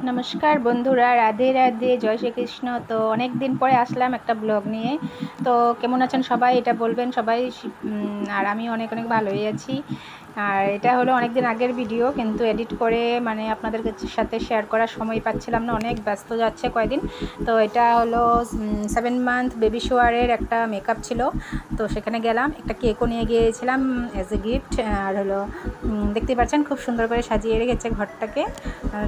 নমস্কার বন্ধুরা, রাধে রাধে, জয় শ্রীকৃষ্ণ। তো অনেক দিন পরে আসলাম একটা ব্লগ নিয়ে। তো কেমন আছেন সবাই? এটা বলবেন সবাই। আর আমি অনেক অনেক ভালোই আছি। আর এটা হলো অনেক দিন আগের ভিডিও, কিন্তু এডিট করে মানে আপনাদের সাথে শেয়ার করার সময় পাচ্ছিলাম না, অনেক ব্যস্ত যাচ্ছে কয়দিন। তো এটা হলো সেভেন মান্থ বেবি শোয়ারের একটা মেকআপ ছিল। তো সেখানে গেলাম, একটা কেকও নিয়ে গিয়েছিলাম অ্যাজ এ গিফট আর হলো দেখতে পাচ্ছেন খুব সুন্দর করে সাজিয়ে রেখেছে ঘরটাকে।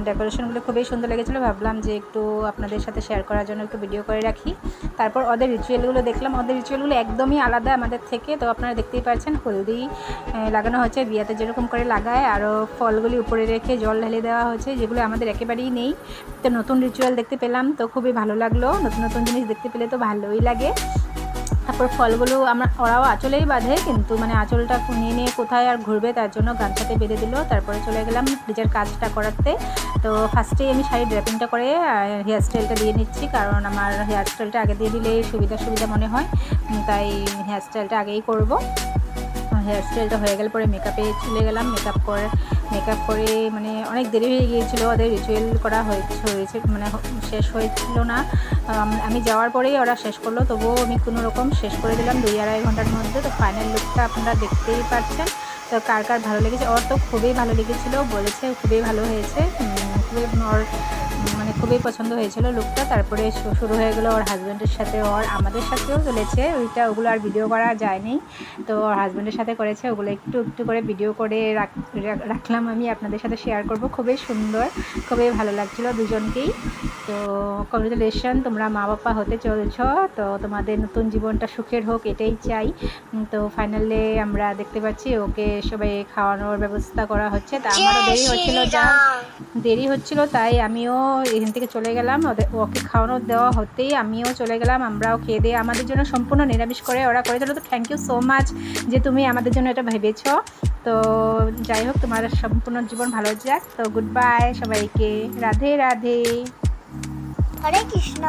ডেকোরেশনগুলো খুবই সুন্দর লেগেছিলো, ভাবলাম যে একটু আপনাদের সাথে শেয়ার করার জন্য একটু ভিডিও করে রাখি। তারপর ওদের রিচুয়ালগুলো দেখলাম, ওদের রিচুয়ালগুলো একদমই আলাদা আমাদের থেকে। তো আপনারা দেখতেই পাচ্ছেন, হলদি লাগানো হচ্ছে বিয়াতে যেরকম করে লাগায় আরও ফলগুলি উপরে রেখে জল ঢেলে দেওয়া হয়েছে, যেগুলো আমাদের একেবারেই নেই। তো নতুন রিচুয়াল দেখতে পেলাম, তো খুবই ভালো লাগল। নতুন নতুন জিনিস দেখতে পেলে তো ভালোই লাগে। তারপর ফলগুলো আমরা, ওরাও আঁচলেই বাঁধে, কিন্তু মানে আঁচলটা নিয়ে নিয়ে কোথায় আর ঘুরবে তার জন্য গামছাতে বেঁধে দিল। তারপরে চলে গেলাম নিজের কাজটা করাতে। তো ফার্স্টেই আমি শাড়ির ড্রেপিংটা করে হেয়ার স্টাইলটা দিয়ে নিচ্ছি, কারণ আমার হেয়ার স্টাইলটা আগে দিয়ে দিলে সুবিধা সুবিধা মনে হয়। তাই হেয়ার স্টাইলটা আগেই করব। হেয়ার স্টাইলটা হয়ে গেল পরে মেকআপে চলে গেলাম। মেকআপ করে মেকআপ করে মানে অনেক দেরি হয়ে গিয়েছিল। ওদের রিচুয়াল করা হয়েছে মানে শেষ হয়েছিল না। আমি যাওয়ার পরেই ওরা শেষ করল। তবুও আমি কোনো রকম শেষ করে দিলাম দুই আড়াই ঘণ্টার মধ্যে। তো ফাইনাল লুকটা আপনারা দেখতেই পাচ্ছেন। তো কার কার ভালো লেগেছে? ওর তো খুবই ভালো লেগেছিলো। বলেছে খুবই ভালো হয়েছে। খুবই, ওর খুবই পছন্দ হয়েছিল লুকটা তারপরে শুরু হয়ে গেলো ওর হাজব্যান্ডের সাথে। ওর আমাদের সাথেও চলেছে। ওইটা ওগুলো আর ভিডিও করা যায়নি। তো ওর হাজব্যান্ডের সাথে করেছে। ওগুলো একটু একটু করে ভিডিও করে রাখ- রাখ- রাখলাম আমি। আপনাদের সাথে শেয়ার করব। খুবই সুন্দর খুবই ভালো লাগছিল দুজনকেই। তো কংগ্রেচুলেশন তোমরা মা বাবা হতে চলছ। তো তোমাদের নতুন জীবনটা সুখের হোক এটাই চাই। তো ফাইনালে আমরা দেখতে পাচ্ছি ওকে সবাই খাওয়ানোর ব্যবস্থা করা হচ্ছে। তা আমারও দেরি হচ্ছিল যা দেরি হচ্ছিল তাই আমিও এখান থেকে চলে গেলাম। ওদের, ওকে খাওয়ানো দেওয়া হতেই আমিও চলে গেলাম। আমরাও খেয়ে দিয়ে আমাদের জন্য সম্পূর্ণ নিরামিষ করে ওরা করে তো থ্যাংক ইউ সো মাচ যে তুমি আমাদের জন্য এটা ভেবেছ। তো যাই হোক, তোমার সম্পূর্ণ জীবন ভালো যাক। তো গুড বাই সবাইকে। রাধে রাধে। হরে কৃষ্ণ।